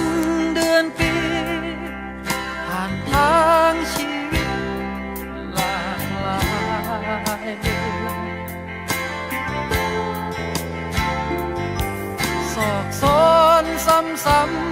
ันเดือนปี ผ่านทางชีวิตหลากหลายสอกซ้อนซ้ำๆ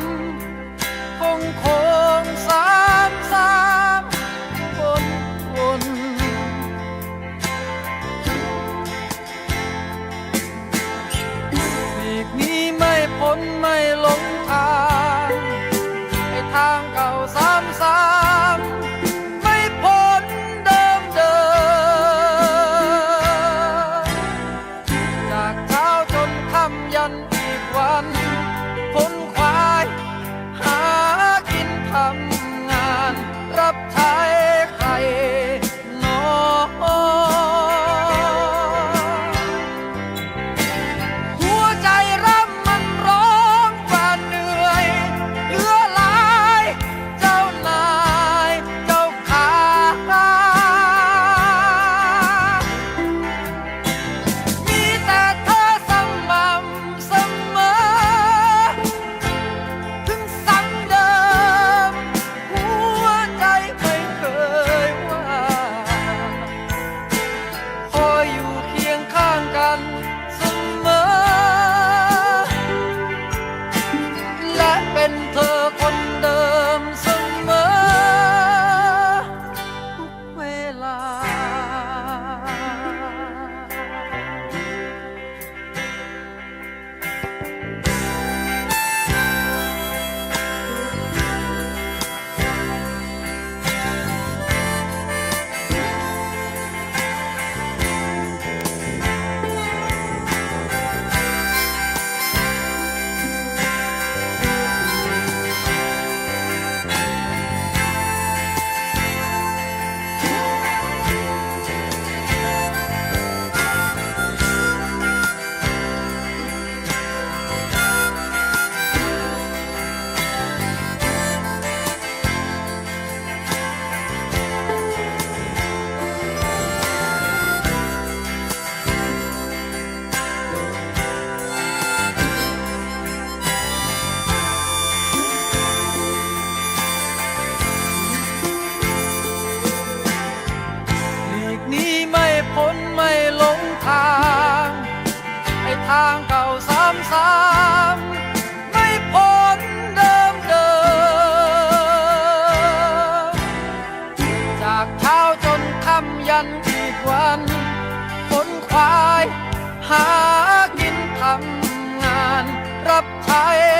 รั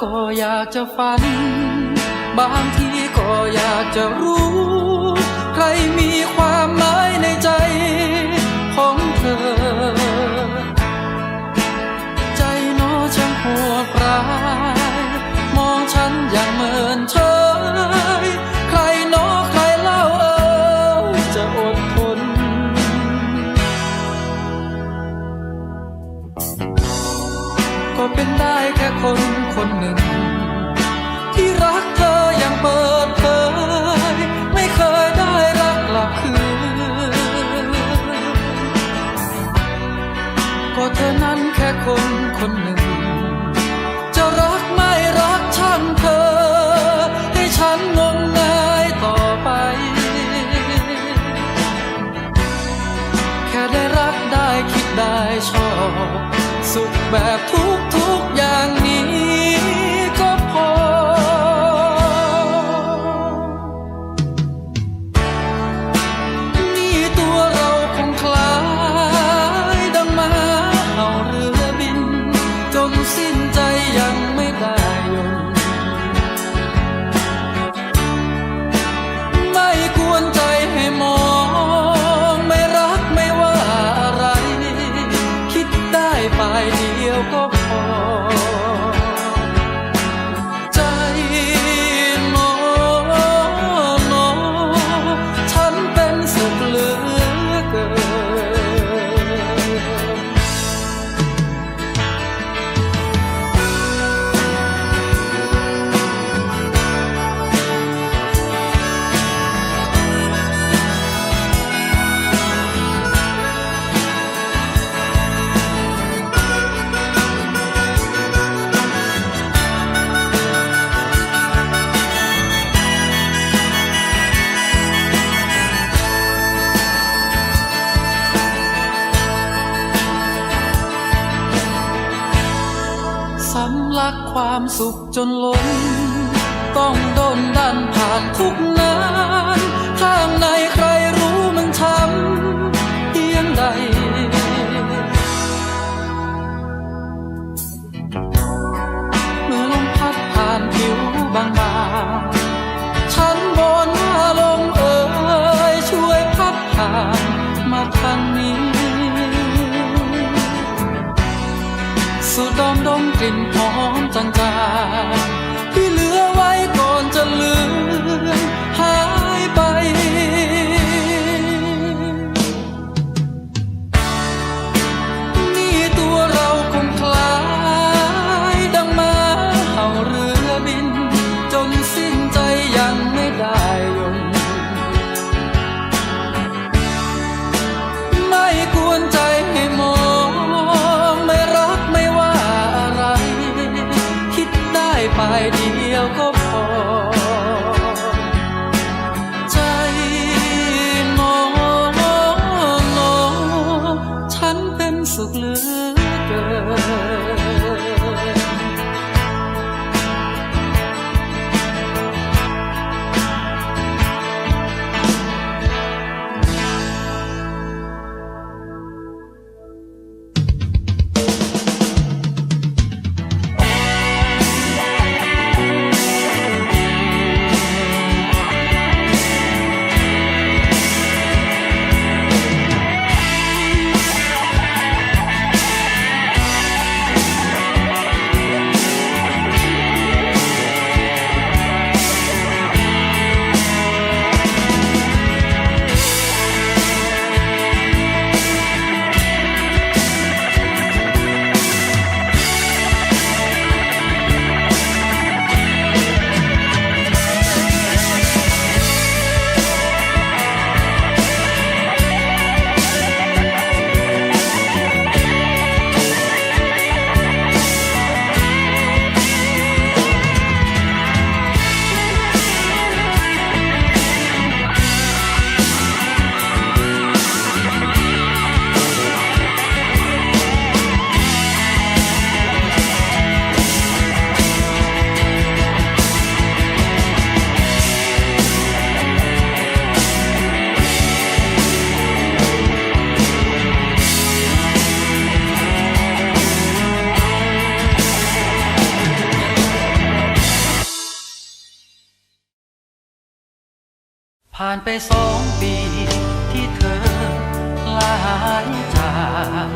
ก็อยากจะฝัน บางทีก็อยากจะรู้ ใครมีความหมายในใจของเธอ ใจน้อช่างโวดร้าย มองฉันอย่างเหมือนเธอ ลักความสุขจนล้น ต้องโดนดันผ่านทุกนานข้างในใครรู้มันทำ สุขเหลือเกิน ผ่านไปสองปีที่เธอลาหายจา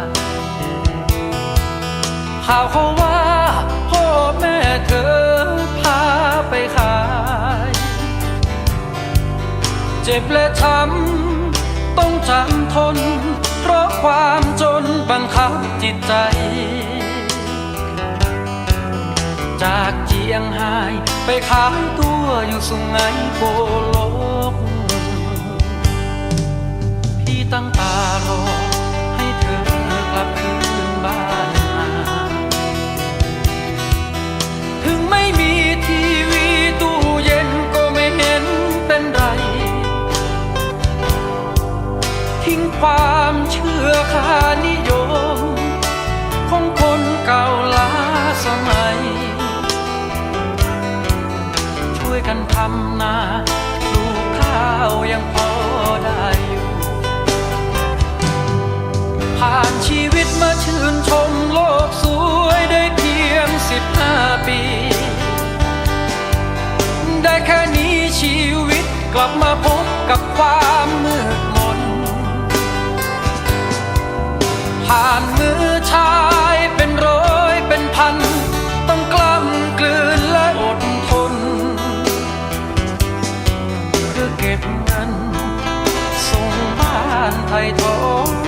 กข่าวเขาว่าพ่อแม่เธอพาไปขาย เจ็บและช้ำต้องจำทน เพราะความจนบังคับจิตใจ จากเจียงไฮ้ไปขายตัวอยู่สุงไหงโกโลก ตั้งตารอให้เธอกลับคืนบ้านมาถึงไม่มีทีวีตู้เย็นก็ไม่เห็นเป็นไร ทิ้งความเชื่อค่านิยม ของคนเก่าล้าสมัย ช่วยกันทำนาปลูกข้าวยัง ผ่านชีวิตมาชื่นชมโลกสวยได้เพียงสิบห้าปี ได้แค่นี้ชีวิตกลับมาพบกับความมืดมน ผ่านมือชายเป็นร้อยเป็นพัน ต้องกล้ำกลืนและอดทนเพื่อเก็บเงินส่งบ้านไทยทอง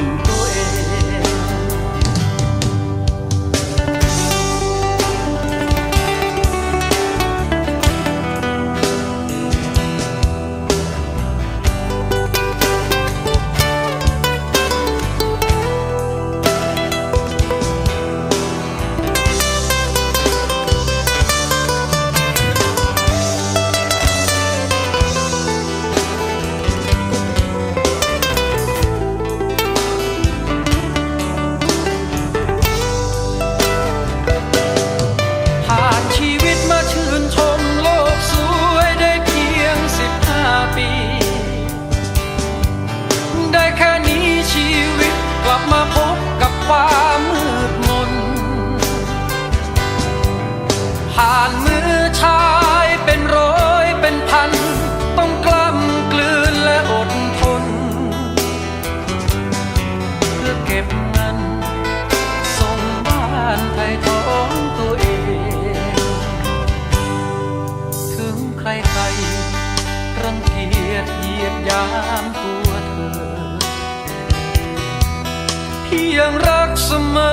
มอ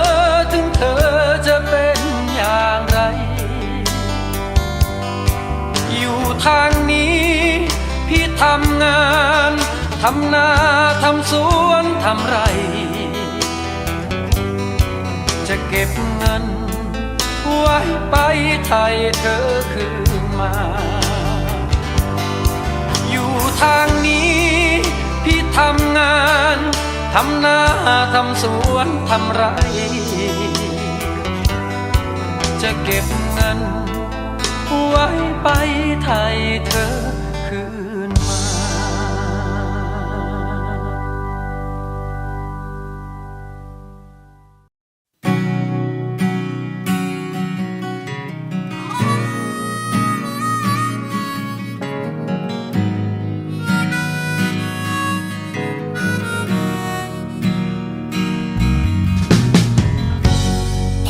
ถึงเธอจะเป็นอย่างไร อยู่ทางนี้ พี่ทำงาน ทำนา ทำสวน ทำไร จะเก็บเงิน ไว้ไปไทยเธอคืนมา อยู่ทางนี้ ทำนาทำสวนทำไร จะเก็บเงินไว้ไปไทยเธอ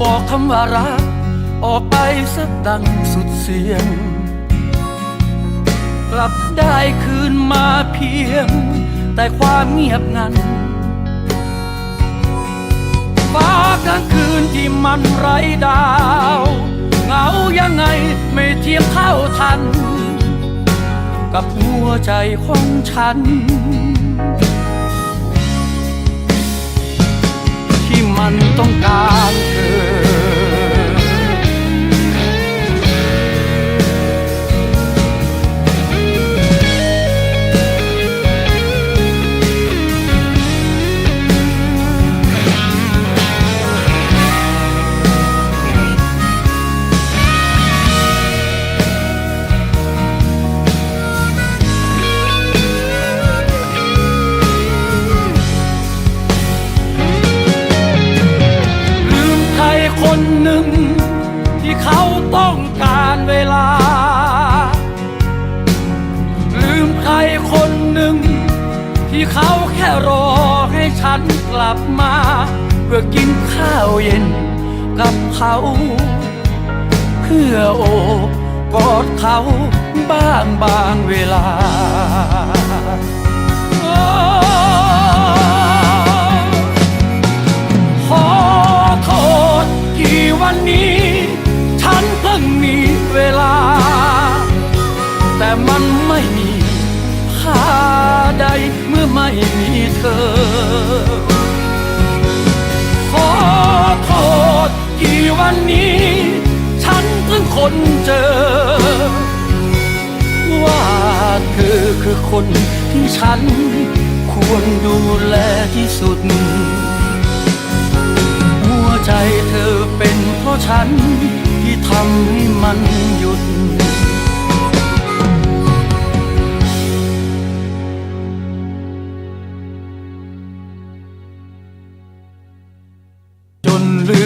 บอกคำว่ารัก ออกไปสักดังสุดเสียง กลับได้คืนมาเพียง แต่ความเงียบงันฟ้ากลางคืนที่มันไร้ดาว เหงายังไงไม่เทียมเท่าทัน กับหัวใจของฉัน มันต้องการคือ เย็นกับเขา เพื่อโอบกอดเขาบ้างบางเวลาขอโทษกี่วันนี้ ฉันเพิ่งมีเวลา แต่มันไม่มีค่าใดเมื่อไม่มีเธอ วันนี้ ฉันเพิ่งคนเจอ ว่าเธอคือคนที่ฉัน ควรดูแลที่สุด หัวใจเธอเป็นเพราะฉัน ที่ทำให้มันหยุดจนลืม